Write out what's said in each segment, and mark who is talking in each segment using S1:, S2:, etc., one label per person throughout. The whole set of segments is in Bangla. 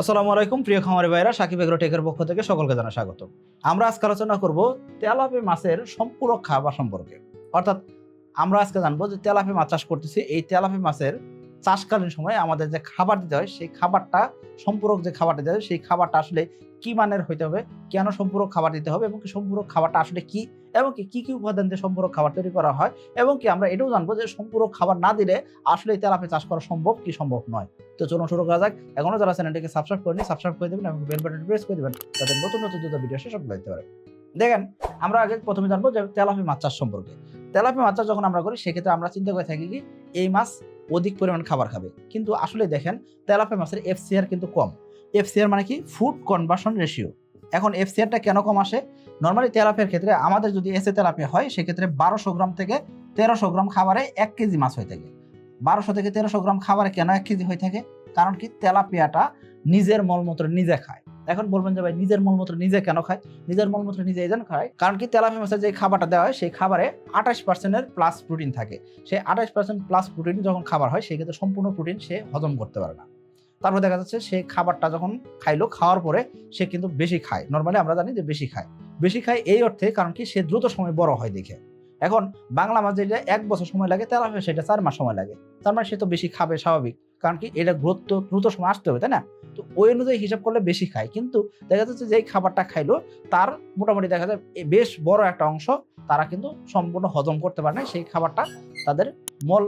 S1: আসসালামু আলাইকুম, প্রিয় খামারি ভাইরা সাকিব এগ্রো টেকের পক্ষ থেকে সকলকে জানা স্বাগত। আমরা আজকে আলোচনা করব তেলাপি মাছের সম্পূরক খাবার সম্পর্কে। অর্থাৎ আমরা আজকে জানব যে তেলাপি মাছ চাষ করতেছি, এই তেলাপি মাছের চাষকালীন সময় আমাদের যে খাবার দিতে হয়, সেই খাবারটা, সম্পূরক যে খাবারটা দিতে হয়, সেই খাবারটা আসলে কি মানের হইতে হবে, কেন সম্পূরক খাবার দিতে হবে এবং কি সম্পূরক খাবারটা আসলে কি এবং কি কি উপাদান দিয়ে সম্পূরক খাবার তৈরি করা হয় এবং কি আমরা এটাও জানব যে সম্পূরক খাবার না দিলে আসলে তেলাপি চাষ করা সম্ভব কি সম্ভব নয়। তো চলুন শুরু করা যাক। এখনও যারা চ্যানেলটিকে সাবস্ক্রাইব করেনি সাবস্ক্রাইব করে দেবেন এবং বেল বাটনটি প্রেস করে দেবেন যাতে নতুন নতুন যত ভিডিও আসে সব দেখতে পারে দেখেন, আমরা আগে প্রথমে জানব যে তেলাপি মাছ চাষ সম্পর্কে। তেলাপি মাছ চাষ যখন আমরা করি, সেক্ষেত্রে আমরা চিন্তা করে থাকি কি, এই মাছ অধিক পরিমাণ খাবার খাবে। কিন্তু আসলে দেখেন তেলাপি মাছের এফসিআর কিন্তু কম। এফসিআর মানে কি? ফুড কনভার্সন রেশিও এখন এফসিআরটা কেন কম আসে? নর্মালি তেলাপিয়ার ক্ষেত্রে আমাদের যদি এসে তেলাপিয়া হয়, সেক্ষেত্রে বারোশো গ্রাম থেকে তেরোশো গ্রাম খাবারে এক কেজি মাছ হয়ে থাকে। বারোশো থেকে তেরোশো গ্রাম খাবারে কেন এক কেজি হয়ে থাকে? কারণ কি? তেলাপিয়াটা নিজের মলমূত্র নিজে খায়। এখন বলবেন যে ভাই, নিজের মলমূত্র নিজে কেন খায়? নিজের মলমূত্র নিজে এই জন্য খায়। কারণ কি, তেলাপিয়া মাছের যে খাবারটা দেওয়া হয়, সেই খাবারে আঠাশ পার্সেন্টের প্লাস প্রোটিন থাকে। সেই আঠাশ পার্সেন্ট প্লাস প্রোটিন যখন খাবার হয়, সেই ক্ষেত্রে সম্পূর্ণ প্রোটিন সে হজম করতে পারে না। তারপর দেখা যাচ্ছে, সে খাবারটা যখন খাইলো, খাওয়ার পরে সে কিন্তু বেশি খায়। নর্মালি আমরা জানি যে বেশি খায়। বেশি খায় এই অর্থে কারণ কি, সে দ্রুত সময় বড় হয় দেখে। এখন বাংলা মাছ যেটা এক বছর সময় লাগে, তেলাপিয়া সেটা চার মাস সময় লাগে। তার মানে সে তো বেশি খাবে, স্বাভাবিক। কারণ কি এটা গ্রোথ তো দ্রুত সময় আসতে হবে, তাই না? তো ওই অনুযায়ী হিসাব করলে বেশি খায়। কিন্তু দেখা যাচ্ছে যে এই খাবারটা খাইলো, তার মোটামুটি দেখা যায় বেশ বড় একটা অংশ তারা কিন্তু সম্পূর্ণ হজম করতে পারে না সেই খাবারটা তাদের মল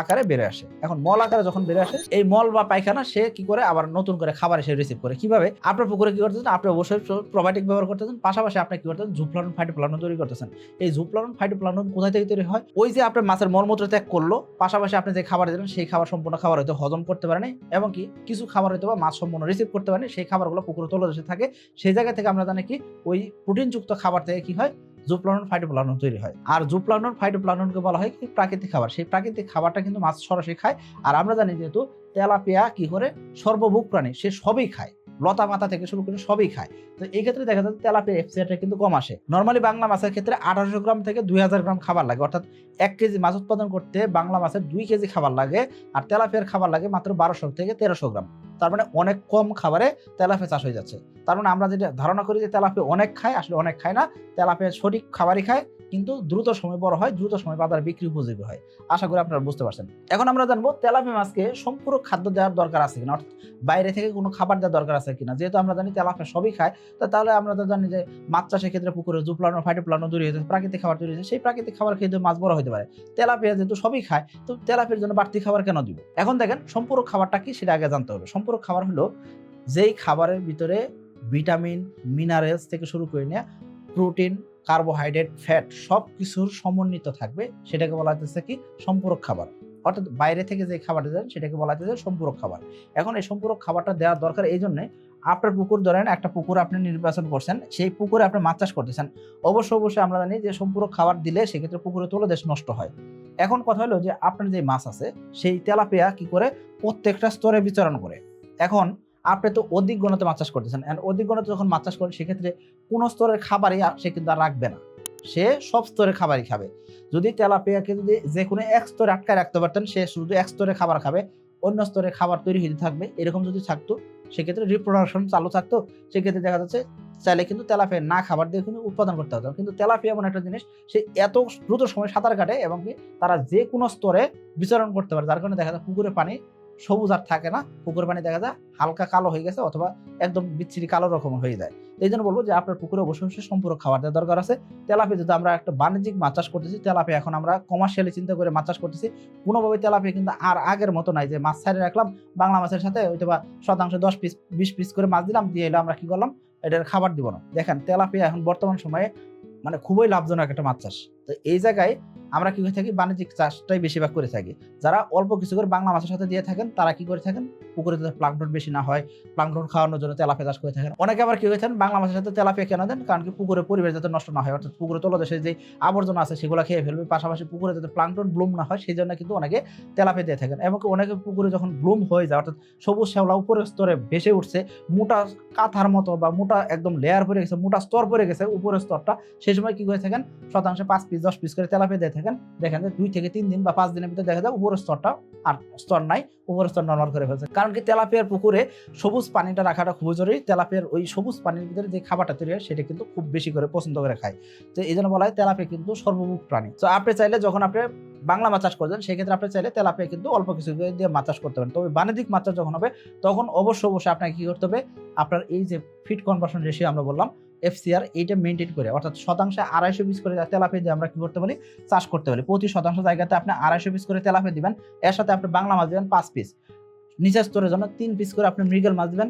S1: আকারে বেড়ে আসে। এখন মল আকারে যখন বেড়ে আসে, এই মল বা পায়খানা, সে কি করে? আবার নতুন করে খাবার এসে রিসিভ করে। কীভাবে? আপনার পুকুরে কি করতেছেন? আপনি অবশ্যই প্রোবায়োটিক ব্যবহার করতেছেন। পাশাপাশি আপনি কি করতেছেন? ঝুপলানন ফাইটোপ্লানন তৈরি করতেছেন। এই ঝুপলানন ফাইটোপ্লানন কোথায় থেকে তৈরি হয়? ওই যে আপনার মাছের মলমূত্র ত্যাগ করল, পাশাপাশি আপনি যে খাবার দিলেন, সেই খাবার সম্পূর্ণ খাবার হয়তো হজম করতে পারেনি, এবং কি কিছু খাবার হয়তো বা মাছ সম্পূর্ণ রিসিভ করতে পারেনি, সেই খাবারগুলো পুকুরে তোলা এসে থাকে। সেই জায়গা থেকে আমরা জানি কি, ওই প্রোটিনযুক্ত খাবার থেকে কি হয়? জুপ্লানন ফাইটোপ্লানন তৈরি হয়। আর জুপ্লানন ফাইটোপ্লাননকে বলা হয় কি? প্রাকৃতিক খাবার। সেই প্রাকৃতিক খাবারটা কিন্তু মাছ সরাসরি খায়। আর আমরা জানি যেহেতু তেলাপিয়া কি করে? সর্বভুক প্রাণী। সে সবই খায়। লতা পাতা থেকে শুরু করে সবই খায়। তো এই ক্ষেত্রে দেখা যাচ্ছে তেলাপিয়া এফসিআরটা কিন্তু কম আসে। নর্মালি বাংলা মাছের ক্ষেত্রে আঠারোশো গ্রাম থেকে দুই হাজার গ্রাম খাবার লাগে। অর্থাৎ এক কেজি মাছ উৎপাদন করতে বাংলা মাছের দুই কেজি খাবার লাগে আর তেলাপিয়ার খাবার লাগে মাত্র বারোশো থেকে তেরোশো গ্রাম। তার মানে অনেক কম খাবারে তেলাপিয়া চাষ হয়ে যাচ্ছে। তার মানে আমরা যেটা ধারণা করি যে তেলাপিয়া অনেক খায়, আসলে অনেক খায় না। তেলাপিয়া সঠিক খাবারই খায় কিন্তু দ্রুত সময় বড় হয়, দ্রুত সময় বাজারে বিক্রি উপযোগী হয়। আশা করি আপনারা বুঝতে পারছেন। এখন আমরা জানব তেলাপিয়া মাছকে সম্পূর্ণ খাদ্য দেওয়ার দরকার আছে কিনা, অর্থাৎ বাইরে থেকে কোনো খাবার দেওয়ার দরকার আছে কিনা। যেহেতু আমরা জানি তেলাপিয়া সবই খায়, তা তাহলে আমরা তো জানি যে মাছ চাষের ক্ষেত্রে পুকুরে জুপলানো ফাইটোপ্লানো তৈরি হয়েছে প্রাকৃতিক খাবার তৈরি হয়েছে সেই প্রাকৃতিক খাবার খেয়ে মাছ বড় হতে পারে তেলাপিয়া যেহেতু সবই খায়, তো তেলাপিয়ার জন্য বাড়তি খাবার কেন দিব? এখন দেখেন সম্পূরক খাবারটা কি সেটা আগে জানতে হবে। সম্পূরক খাবার হলো যেই খাবারের ভিতরে ভিটামিন, মিনারেলস থেকে শুরু করে নিয়ে প্রোটিন কার্বোহাইড্রেট ফ্যাট সব কিছুর সমন্বিত থাকবে। সেটাকে বলা হচ্ছে কি? সম্পূরক খাবার। অর্থাৎ বাইরে থেকে যে খাবারটা দেন, সেটাকে বলা হচ্ছে সম্পূরক খাবার। এখন এই সম্পূরক খাবারটা দেওয়ার দরকার এই জন্যে, আপনার পুকুর ধরেন, একটা পুকুর আপনি নির্বাচন করছেন, সেই পুকুরে আপনি মাছ চাষ করতেছেন। অবশ্য অবশ্যই আমরা জানি যে সম্পূরক খাবার দিলে সেক্ষেত্রে পুকুরে তোলে দেশ নষ্ট হয়। এখন কথা হলো যে, আপনার যে মাছ আছে, সেই তেলাপিয়া কি করে প্রত্যেকটা স্তরে বিচরণ করে। এখন আপনি তো অধিক গণতে মাছ চাষ করতেছেন। and অধিক গণতে যখন মাছ চাষ করেন, সেক্ষেত্রে কোন স্তরের খাবারই সে কিন্তু আর রাখবে না। সে সব স্তরের খাবারই খাবে। যদি তেলাপিয়াকে যদি যে কোনো এক স্তরে আটকায় রাখতে পারতেন, সে শুধু এক স্তরে খাবার খাবে, অন্য স্তরে খাবার তৈরি হতে থাকবে, এরকম যদি থাকতো, সেক্ষেত্রে রিপ্রোডাকশন চালু থাকতো, সেক্ষেত্রে দেখা যাচ্ছে চাইলে কিন্তু তেলাপিয়া না খাবার দিয়ে কিন্তু উৎপাদন করতে হতো কিন্তু তেলাপিয়া এমন একটা জিনিস, সে এত দ্রুত সময় সাঁতার কাটে এবং তারা যে কোনো স্তরে বিচরণ করতে পারে, যার কারণে দেখা যায় পুকুরে পানি সবুজ আর থাকে না, পুকুরের পানি দেখা যায় হালকা কালো হয়ে গেছে অথবা একদম বিচ্ছিরি কালো রকম হয়ে যায়। এই জন্য বলব যে আপনার পুকুরে অবশ্যই অবশ্যই সম্পূর্ণ খাবার দেওয়ার দরকার আছে। তেলাপিয়া যদি আমরা একটা বাণিজ্যিক মাছ চাষ করতেছি তেলাপিয়া এখন আমরা কমার্শিয়ালি চিন্তা করে মাছ চাষ করতেছি। কোনোভাবে তেলাপিয়া কিন্তু আর আগের মতো নাই যে মাছ ছাড়ে রাখলাম, বাংলা মাছের সাথে হয়তো বা শতাংশ দশ পিস, বিশ পিস করে মাছ দিলাম, দিয়ে এলো আমরা কি করলাম, এটার খাবার দিব না। দেখেন তেলাপিয়া এখন বর্তমান সময়ে মানে খুবই লাভজনক একটা মাছ চাষ। তো এই জায়গায় আমরা কি করে থাকি? বাণিজ্যিক চাষটাই বেশিরভাগ করে থাকি। যারা অল্প কিছু করে বাংলা মাছের সাথে দিয়ে থাকেন, তারা কি করে থাকেন? পুকুরে যাতে প্লাংটন বেশি না হয়, প্লাংটন খাওয়ানোর জন্য তেলাপিয়া চাষ করে থাকেন। অনেকে আবার কি হয়ে থাকেন? বাংলা মাছের সাথে তেলাপিয়া কেন দেন? কারণ কি পুকুরে পরিবেশ যাতে নষ্ট না হয়। অর্থাৎ পুকুরে তলদেশে যে আবর্জনা আছে, সেগুলো খেয়ে ফেলবে। পাশাপাশি পুকুরে যাতে প্লাংটন ব্লুম না হয় সেই জন্য কিন্তু অনেকে তেলাপিয়া দিয়ে থাকেন। এবং অনেকে পুকুরে যখন ব্লুম হয়ে যায়, অর্থাৎ সবুজ শ্যাওলা উপরের স্তরে ভেসে উঠছে, মোটা কাঁথার মতো বা মোটা একদম লেয়ার পড়ে গেছে, মোটা স্তর পড়ে গেছে উপরের স্তরটা সেই সময় কি করে থাকেন? শতাংশে পাঁচ পিস দশ পিস করে তেলাপিয়া দিয়ে থাকেন। দেখেন যে দুই থেকে তিন দিন বা পাঁচ দিনের ভিতরে দেখা যায় উপরের স্তরটা আর স্তর নাই, উপরের স্তর নর্মাল করে ফেলছে কারণ কি তেলাপিয়ার পুকুরে সবুজ পানিটা রাখাটা খুবই জরুরি। তেলাপিয়ার ওই সবুজ পানির ভিতরে যে খাবারটা তৈরি হয়, সেটা কিন্তু খুব বেশি করে পছন্দ করে খায়। তো এই জন্য বলা হয় তেলাপিয়া কিন্তু সর্বমুখ প্রাণী। তো আপনি চাইলে যখন আপনি বাংলা মাছ চাষ করছেন সেক্ষেত্রে আপনি চাইলে তেলাপিয়া কিন্তু অল্প কিছু দিয়ে মাছ চাষ করতে পারেন। তবে বাণিজ্যিক মাছ চাষ যখন হবে, তখন অবশ্য অবশ্যই আপনাকে কি করতে হবে? আপনার এই যে ফিট কনভার্সন রেশিও আমরা বললাম এফসিআর এইটা মেনটেন করে, অর্থাৎ শতাংশে আড়াইশো পিস করে তেলাপিয়া দিয়ে আমরা কি করতে পারি? চাষ করতে পারি। প্রতি শতাংশ জায়গাতে আপনি আড়াইশো পিস করে তেলাপিয়া দিবেন, এর সাথে আপনি বাংলা মাছ দিবেন পাঁচ পিস নিচের স্তরের জন্য তিন পিস করে আপনি মৃগেল মাছ দিবেন,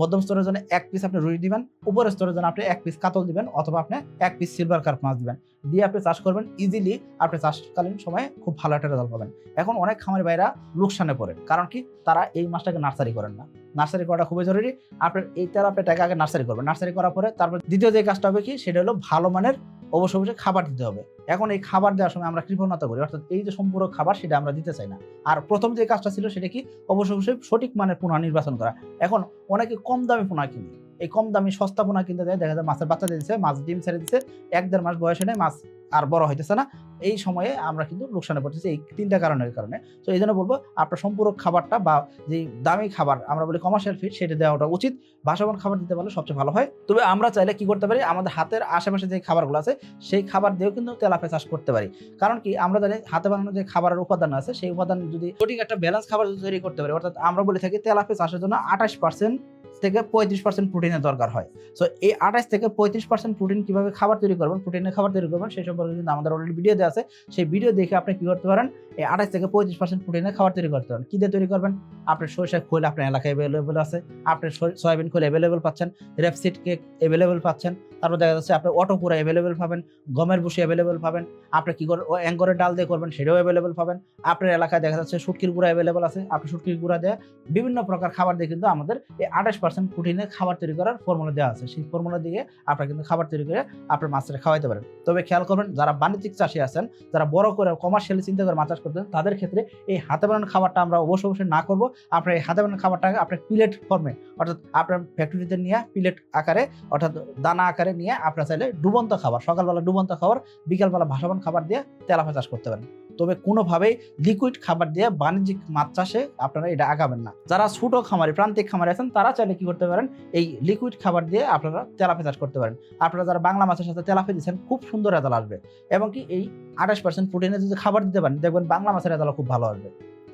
S1: মধ্যম স্তরের জন্য এক পিস আপনি রুই দিবেন, উপরের স্তরের জন্য আপনি এক পিস কাতল দিবেন অথবা আপনি এক পিস সিলভার কার্প মাছ দিবেন। দিয়ে আপনি চাষ করবেন ইজিলি আপনি চাষকালীন সময়ে খুব ভালো একটা রেজাল্ট পাবেন। এখন অনেক খামারি ভাইরা লোকসানে পড়ে, কারণ কি? তারা এই মাছটাকে নার্সারি করেন না। নার্সারি করাটা খুবই জরুরি। আপনার এই তেলাপিয়াটাকে আগে নার্সারি করবেন। নার্সারি করার পরে তারপর দ্বিতীয় যে কাজটা হবে কি? সেটা হলো ভালো মানের অবশ্য অবশ্যই খাবার দিতে হবে। এখন এই খাবার দেওয়ার সময় আমরা কৃপণতা করি। অর্থাৎ এই যে সম্পূর্ণ খাবার সেটা আমরা দিতে চাই না। আর প্রথম যে কাজটা ছিল সেটা কি? অবশ্য অবশ্যই সঠিক মানের পোনা নির্বাচন করা। এখন অনেকে কম দামি পোনা কিনে। এই কম দামি সস্তা পোনা কিনতে যায়। দেখা যায় মাছের বাচ্চা দিচ্ছে মাছ ডিম ছেড়ে দিচ্ছে এক দেড় মাস বয়সে নেই মাছ আর বড় হইতেছে না, এই সময়ে আমরা কিন্তু লোকসানে পড়তেছি এই তিনটা কারণের কারণে। তো এই জন্য বলব, আপনার সম্পূরক খাবারটা বা যে দামি খাবার, আমরা বলি কমার্শিয়াল ফিড সেটা দেওয়াটা উচিত। বাসবান খাবার দিতে পারলে সবচেয়ে ভালো হয়। তবে আমরা চাইলে কি করতে পারি, আমাদের হাতের আশেপাশে যে খাবারগুলো আছে, সেই খাবার দিয়েও কিন্তু তেলাপে চাষ করতে পারি। কারণ কি, আমরা জানি হাতে বানানো যে খাবারের উপাদান আছে, সেই উপাদান যদি সঠিক একটা ব্যালেন্স খাবার তৈরি করতে পারি, অর্থাৎ আমরা বলে থাকি তেলাপে চাষের জন্য আঠাশ পার্সেন্ট থেকে পঁয়ত্রিশ পার্সেন্ট প্রোটিনের দরকার হয়। সো এই আঠাশ থেকে পঁয়ত্রিশ পার্সেন্ট প্রোটিন কীভাবে খাবার তৈরি করবেন প্রোটিনের খাবার তৈরি করবেন, সেই সম্পর্কে কিন্তু আমাদের অলরেডি ভিডিও দেওয়া আছে। সেই ভিডিও দেখে আপনি কী করতে পারেন, এই আঠাশ থেকে পঁয়ত্রিশ পার্সেন্ট প্রোটিনের খাবার তৈরি করতে পারেন। কী দিয়ে তৈরি করবেন? আপনার সরিষার খোল আপনার এলাকায় অ্যাভেলেবেল আছে। আপনার সয়াবিন খোল অ্যাভেলেবেল পাচ্ছেন রেপসিড কেক অ্যাভেলেবেল পাচ্ছেন। তারপর দেখা যাচ্ছে আপনার অটো পুরা অ্যাভেলেবেল পাবেন, গমের ভুসি অ্যাভেলেবেল পাবেন। আপনি কি করে অ্যাঙ্গরের ডাল দিয়ে করবেন সেটাও অ্যাভেলেবেল পাবেন। আপনার এলাকায় দেখা যাচ্ছে শুটকির গুঁড়া অ্যাভেলেবেল আছে। আপনি শুটকির গুঁড়া দিয়ে বিভিন্ন প্রকার খাবার দিয়ে কিন্তু আমাদের এই আঠাশ পার্সেন্ট প্রোটিনের খাবার তৈরি করার ফর্মুলা দেওয়া আছে। সেই ফর্মুলা দিয়ে আপনারা কিন্তু খাবার তৈরি করে আপনার মাছটা খাওয়াইতে পারেন। তবে খেয়াল করবেন, যারা বাণিজ্যিক চাষি আছেন, যারা বড় করে কমার্শিয়ালি চিন্তা করে মাছ চাষ করতেন তাদের ক্ষেত্রে এই হাতে বানানো খাবারটা আমরা অবশ্যই অবশ্যই না করব। আপনার এই হাতে বানানো খাবারটাকে আপনার প্লেট ফর্মে অর্থাৎ আপনার ফ্যাক্টরিতে নিয়ে প্লেট আকারে, অর্থাৎ দানা আকারে নিয়ে আপনার চাইলে ডুবন্ত খাবার, সকালবেলা ডুবন্ত খাবার, বিকালবেলা ভাসাবান খাবার দিয়ে তেলাপা চাষ করতে পারেন। তবে কোনোভাবেই লিকুইড খাবার দিয়ে বাণিজ্যিক মাছ চাষে আপনারা এটা আগাবেন না। যারা ছোট খামারি, প্রান্তিক খামারি আছেন, তারা চাইলে কি করতে পারেন? এই লিকুইড খাবার দিয়ে আপনারা তেলাপি চাষ করতে পারেন। আপনারা যারা বাংলা মাছের সাথে তেলাপি দিচ্ছেন, খুব সুন্দর রেজাল্ট আসবে। এবং কি এই আঠাশ পার্সেন্ট প্রোটিনের যদি খাবার দিতে পারেন, দেখবেন বাংলা মাছের রেজাল্ট খুব ভালো আসবে।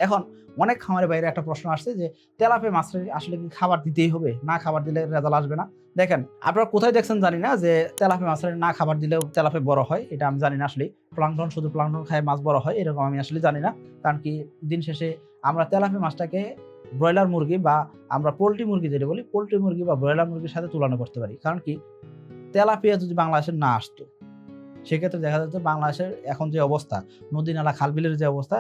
S1: এখন অনেক খামারের বাইরে একটা প্রশ্ন আসছে যে তেলাপে মাছের আসলে কি খাবার দিতেই হবে? না খাবার দিলে রেজাল্ট আসবে না। দেখেন, আপনারা কোথায় দেখছেন জানি না যে তেলাপে মাছের না খাবার দিলেও তেলাপে বড় হয়, এটা আমি জানি না আসলে প্লাংটন শুধু প্লাংটন খায় মাছ বড় হয়, এরকম আমি আসলে জানি না। কারণ কি, দিন শেষে আমরা তেলাপে মাছটাকে ব্রয়লার মুরগি বা আমরা পোলট্রি মুরগি যেটা বলি, পোলট্রি মুরগি বা ব্রয়লার মুরগির সাথে তুলনা করতে পারি। কারণ কি, তেলাপিয়া যদি বাংলাদেশে না আসতো, সেক্ষেত্রে দেখা যাচ্ছে বাংলাদেশের এখন যে অবস্থা নদী নালা খাল বিলের যে অবস্থা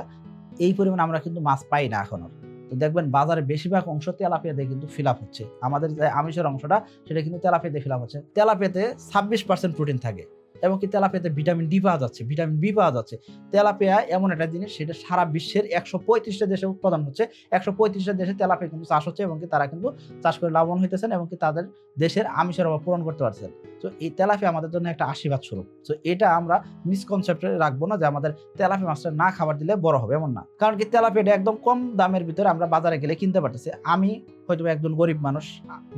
S1: এই পরিমাণ আমরা কিন্তু মাছ পাই না এখনও। তো দেখবেন বাজারে বেশিরভাগ অংশ তেলাপিয়া দিয়ে কিন্তু ফিল হচ্ছে। আমাদের যে আমিষের অংশটা, সেটা কিন্তু তেলাপিয়া দিয়ে ফিল হচ্ছে। তেলাপিয়াতে ছাব্বিশ পার্সেন্ট প্রোটিন থাকে। এবং কি তেলাপিয়াতে ভিটামিন ডি পাওয়া যাচ্ছে, ভিটামিন বি পাওয়া যাচ্ছে। তেলাপিয়া এমন একটা জিনিস, সেটা সারা বিশ্বের একশো পঁয়ত্রিশটা দেশে উৎপাদন হচ্ছে। একশো পঁয়ত্রিশটা দেশে তেলাপিয়া কিন্তু চাষ হচ্ছে এবং কি তারা কিন্তু চাষ করে লাভবান হইতেছেন এবং কি তাদের দেশের আমিষের অভাব পূরণ করতে পারছেন। তো এই তেলাপিয়া আমাদের জন্য একটা আশীর্বাদ স্বরূপ। তো এটা আমরা মিসকনসেপ্টে রাখব না যে আমাদের তেলাপিয়া মাছটা না খাবার দিলে বড় হবে, এমন না। কারণ কি তেলাপিয়াটা একদম কম দামের ভিতরে আমরা বাজারে গেলে কিনতে পারতেছি। আমি হয়তো একজন গরিব মানুষ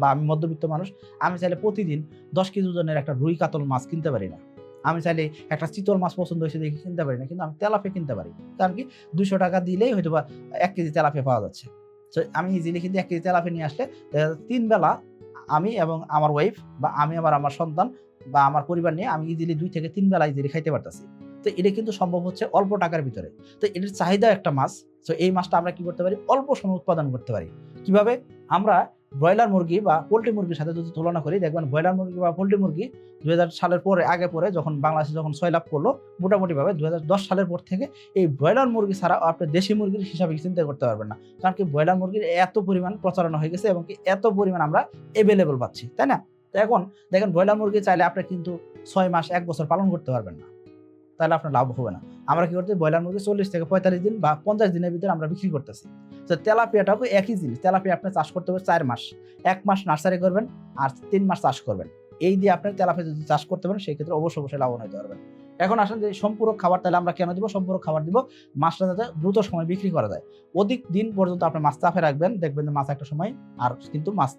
S1: বা আমি মধ্যবিত্ত মানুষ, আমি চাইলে প্রতিদিন দশ কেজি ওজনের একটা রুই কাতল মাছ কিনতে পারি না। আমি চাইলে একটা চিতল মাছ পছন্দ হয়েছে দেখে কিনতে পারি না, কিন্তু আমি তেলাপিয়া কিনতে পারি। কারণ কি? দুশো টাকা দিলেই হয়তো বা এক কেজি তেলাপিয়া পাওয়া যাচ্ছে। তো আমি ইজিলি কিন্তু এক কেজি তেলাপিয়া নিয়ে আসলে তিন বেলা আমি এবং আমার ওয়াইফ বা আমি আবার আমার সন্তান বা আমার পরিবার নিয়ে আমি ইজিলি দুই থেকে তিন বেলা ইজিলি খাইতে পারতেছি। তো এটা কিন্তু সম্ভব হচ্ছে অল্প টাকার ভিতরে। তো এটার চাহিদা একটা মাছ। তো এই মাছটা আমরা কি করতে পারি? অল্প সময় উৎপাদন করতে পারি। কীভাবে? আমরা ব্রয়লার মুরগি বা পোলট্রি মুরগির সাথে যদি তুলনা করি, দেখবেন ব্রয়লার মুরগি বা পোলট্রি মুরগি দু হাজার সালের পরে, আগে পরে যখন বাংলাদেশে যখন লাভ করল, মোটামুটিভাবে দু হাজার দশ সালের পর থেকে এই ব্রয়লার মুরগি ছাড়া আপনি দেশি মুরগির হিসাবে চিন্তা করতে পারবেন না। কারণ কি ব্রয়লার মুরগির এত পরিমাণ প্রচারণা হয়ে গেছে এবং কি এত পরিমাণ আমরা অ্যাভেলেবল পাচ্ছি, তাই না? তো এখন দেখেন ব্রয়লার মুরগি চাইলে আপনি কিন্তু ছয় মাস, এক বছর পালন করতে পারবেন না। তাহলে আপনার লাভ হবে না। আমরা কি করতে ব্রয়লার মুরগি চল্লিশ থেকে পঁয়তাল্লিশ দিন বা পঞ্চাশ দিনের ভিতরে আমরা বিক্রি করতেছি। তো তেলাপিয়াটাও একই জিনিস। তেলাপিয়া আপনার চাষ করতে হবে চার মাস। এক মাস নার্সারি করবেন আর তিন মাস চাষ করবেন। এই দিয়ে আপনি তেলাপিয়া যদি চাষ করতে পারেন সেই ক্ষেত্রে অবশ্যই অবশ্যই লাভবান হতে পারবেন। এখন আসেন যে সম্পূরক খাবার, তাহলে আমরা কেন দিব? সম্পূরক খাবার দিব মাছটা যাতে দ্রুত সময় বিক্রি করা যায়। অধিক দিন পর্যন্ত আপনি মাছ চাপে রাখবেন, দেখবেন যে মাছ একটা সময় আর কিন্তু মাছ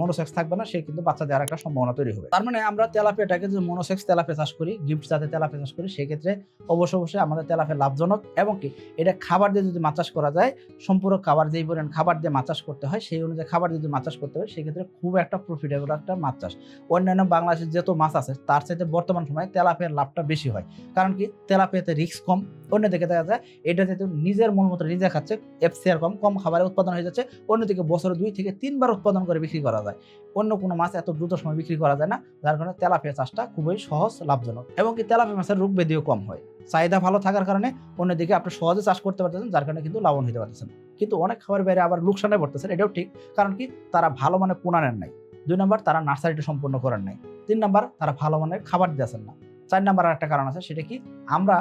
S1: মনোসেক্স থাকবে না, সে কিন্তু বাচ্চা দেওয়ার একটা সম্ভাবনা তৈরি হবে। তার মানে আমরা তেলাপিয়াটাকে যে মনোসেক্স তেলাপিয়া চাষ করি গিফট যাতে তেলাপিয়া চাষ করি, সেক্ষেত্রে অবশ্য অবশ্যই আমাদের তেলাপিয়া লাভজনক এবং কি এটা খাবার দিয়ে যদি মাছ চাষ করা যায়, সম্পূরক খাবার যেই পরিমাণ খাবার দিয়ে মাছ চাষ করতে হয়, সেই অনুযায়ী খাবার যদি মাছ চাষ করতে হয়, সেক্ষেত্রে খুব একটা প্রফিটেবল একটা মাছ চাষ। অন্যান্য বাংলাদেশের যত মাছ আছে, তার চাইতে বর্তমান সময়ে তেলাপিয়ার লাভটা বেশি হয়। কারণ কি, তেলাপিয়াতে রিস্ক কম, অন্যদিকে দেখা যায়, এটা যেহেতু নিজের মন মতো নিজে খাচ্ছে এফসিআর কম কম খাবারের উৎপাদন হয়ে যাচ্ছে, অন্যদিকে বছরে দুই থেকে তিনবার উৎপাদন করে বিক্রি করা যায়। অন্য কোনো মাছ এত দ্রুত সময় বিক্রি করা যায় না, যার কারণে তেলাপিয়া চাষটা খুবই সহজ, লাভজনক। এবং কি, তেলাপিয়া মাছের রোগ ব্যাধিও কম হয়। চাহিদা ভালো থাকার কারণে অন্যদিকে আপনি সহজে চাষ করতে পারতেছেন, যার কারণে কিন্তু লাভবান হতে পারতেছেন। কিন্তু অনেক খাবার বাইরে আবার লোকসানে পড়তেছেন, এটাও ঠিক। কারণ কি, তারা ভালো মানে পোনা নেন নাই। দুই নম্বর, তারা নার্সারিটা সম্পূর্ণ করেন নাই। তিন নম্বর, তারা ভালো মানের খাবার দিয়েছেন না। চার নম্বর আর একটা কারণ আছে, সেটা কি? আমরা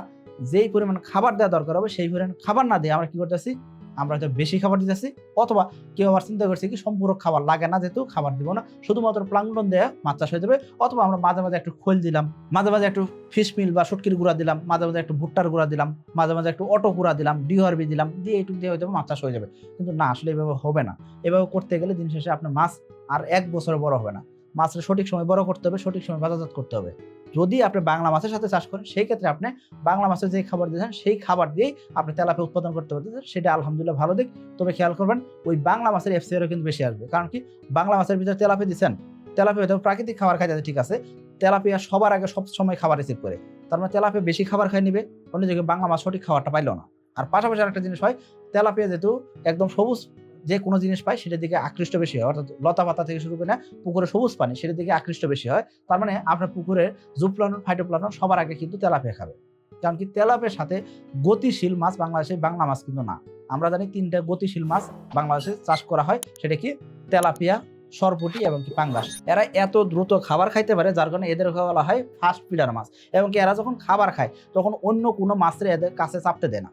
S1: যেই পরিমাণ খাবার দেওয়া দরকার হবে, সেই পরিমাণ খাবার না দিয়ে আমরা কি করতেছি? আমরা হয়তো বেশি খাবার দিতেছি, অথবা কেউ আবার চিন্তা করছে কি সম্পূর্ণ খাবার লাগে না, যেহেতু খাবার দিব না। শুধুমাত্র প্লাঙ্কটন দেয়া মাছ চাষ হয়ে যাবে, অথবা আমরা মাঝে মাঝে একটু খোল দিলাম, মাঝে মাঝে একটু ফিশ মিল বা শুটকির গুঁড়া দিলাম, মাঝে মাঝে একটু ভুট্টার গুঁড়া দিলাম, মাঝে মাঝে একটু অটো গুঁড়া দিলাম ডিওআরবি দিলাম, দিয়ে একটু দিয়ে হয়তো মাছ চাষ হয়ে যাবে। কিন্তু না, আসলে এভাবে হবে না। এভাবে করতে গেলে দিন শেষে আপনার মাছ আর এক বছরে বড় হবে না। মাছের সঠিক সময় বড় করতে হবে সঠিক সময় বাজারজাত করতে হবে। যদি আপনি বাংলা মাছের সাথে চাষ করেন সেই ক্ষেত্রে আপনি বাংলা মাছের যে খাবার দিয়েছেন সেই খাবার দিয়েই আপনি তেলাপি উৎপাদন করতে পারতেছেন সেটা আলহামদুলিল্লাহ ভালো দিক। তবে খেয়াল করবেন ওই বাংলা মাছের এফসিআরও কিন্তু বেশি আসবে। কারণ কি? বাংলা মাছের ভিতরে তেলাপি দিচ্ছেন তেলাপি হয়তো প্রাকৃতিক খাবার আছে, ঠিক আছে। তেলাপিয়া সবার আগে সব সময় খাবার রিসিভ করে। তার মানে তেলাপিয়া বেশি খাবার খাই নিবে অন্যদিকে বাংলা মাছ সঠিক খাবারটা পাইলো না। আর পাশাপাশি আরেকটা জিনিস হয় তেলাপিয়া যেহেতু একদম সবুজ যে কোনো জিনিস পায় সেটার দিকে আকৃষ্ট বেশি হয়। অর্থাৎ লতা পাতা থেকে শুরু করে না পুকুরে সবুজ পানি সেটার দিকে আকৃষ্ট বেশি হয়। তার মানে আপনার পুকুরে জুপ্লানন ফাইটোপ্লানন সবার আগে কিন্তু তেলাপিয়া খাবে। কারণ কি তেলাপের সাথে গতিশীল মাছ বাংলাদেশে বাংলা মাছ কিন্তু না। আমরা জানি তিনটা গতিশীল মাছ বাংলাদেশে চাষ করা হয়, সেটা কি তেলাপিয়া, সরপুটি এবং কি পাঙ্গাস। এরা এত দ্রুত খাবার খাইতে পারে যার কারণে এদের বলা হয় ফাস্ট ফিডার মাছ। এবং কি এরা যখন খাবার খায়, তখন অন্য কোনো মাছের এদের কাছে চাপতে দেয় না।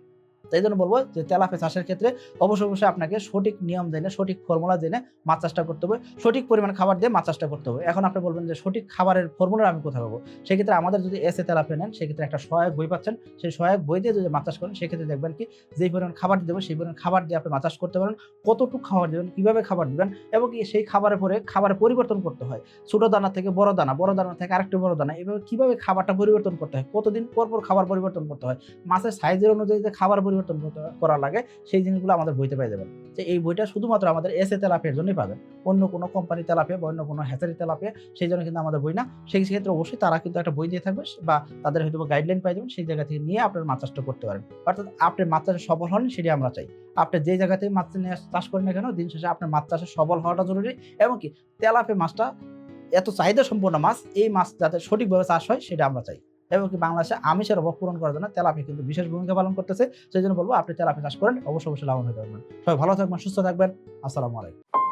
S1: তাই জন্য বলব যে তেলাপে চাষের ক্ষেত্রে অবশ্যই অবশ্যই আপনাকে সঠিক নিয়ম জেনে, সঠিক ফর্মুলা জেনে মাছ চাষটা করতে হবে। সঠিক পরিমাণ খাবার দিয়ে মাছ চাষটা করতে হবে। এখন আপনি বলবেন যে সঠিক খাবারের ফর্মুলা আমি কোথায় পাবো? সেক্ষেত্রে আমাদের যদি এসে তেলাপে নেন, সেক্ষেত্রে একটা সহায়ক বই পাচ্ছেন। সেই সহায়ক বই দিয়ে যদি মাছ চাষ করেন, সেক্ষেত্রে দেখবেন কি যেই পরিমাণ খাবার দেবো সেই পরিমাণ খাবার দিয়ে আপনি মাছ চাষ করতে পারেন। কতটুকু খাবার দেবেন, কীভাবে খাবার দেবেন এবং সেই খাবারের পরে খাবারের পরিবর্তন করতে হয়। ছোট দানা থেকে বড় দানা বড় দানা থেকে আরেকটু বড় দানা, এভাবে কীভাবে খাবারটা পরিবর্তন করতে হয়? কতদিন পর পর খাবার পরিবর্তন করতে হয়? মাছের সাইজের অনুযায়ী যে খাবার পরিবর্তন করা লাগে, সেই জিনিসগুলো আমাদের বইতে পেয়ে যাবেন। যে এই বইটা শুধুমাত্র আমাদের এসে তেলাপিয়ার জন্যই পাবেন। অন্য কোনো কোম্পানি তেলাপিয়া বা অন্য কোনো হ্যাচারি তেলাপিয়া, সেই জন্য কিন্তু আমাদের বই না। সেই ক্ষেত্রে অবশ্যই তারা কিন্তু একটা বই দিয়ে থাকবে, বা তাদের হয়তো গাইডলাইন পাই যাবেন, সেই জায়গা থেকে নিয়ে আপনার মাছ চাষটা করতে পারেন অর্থাৎ আপনি মাছ চাষে সফল হন সেটি আমরা চাই। আপনি যে জায়গা থেকে মাছ নিয়ে চাষ করেন না কেন, দিন শেষে আপনার মাছ চাষে সফল হওয়াটা জরুরি। এবং কি তেলাপে মাছটা এত চাহিদা সম্পন্ন মাছ, এই মাছ যাতে সঠিকভাবে চাষ হয়, সেটা আমরা চাই। এবং কি বাংলাদেশে আমিষের অভাব পূরণ করার জন্য তেলাপি কিন্তু বিশেষ ভূমিকা পালন করতেছে। সেই জন্য বলব, আপনি তেলাপি চাষ করেন অবশ্যই অবশ্যই লাভবান হতে পারবেন সবাই ভালো থাকবেন, সুস্থ থাকবেন। আসসালামু আলাইকুম।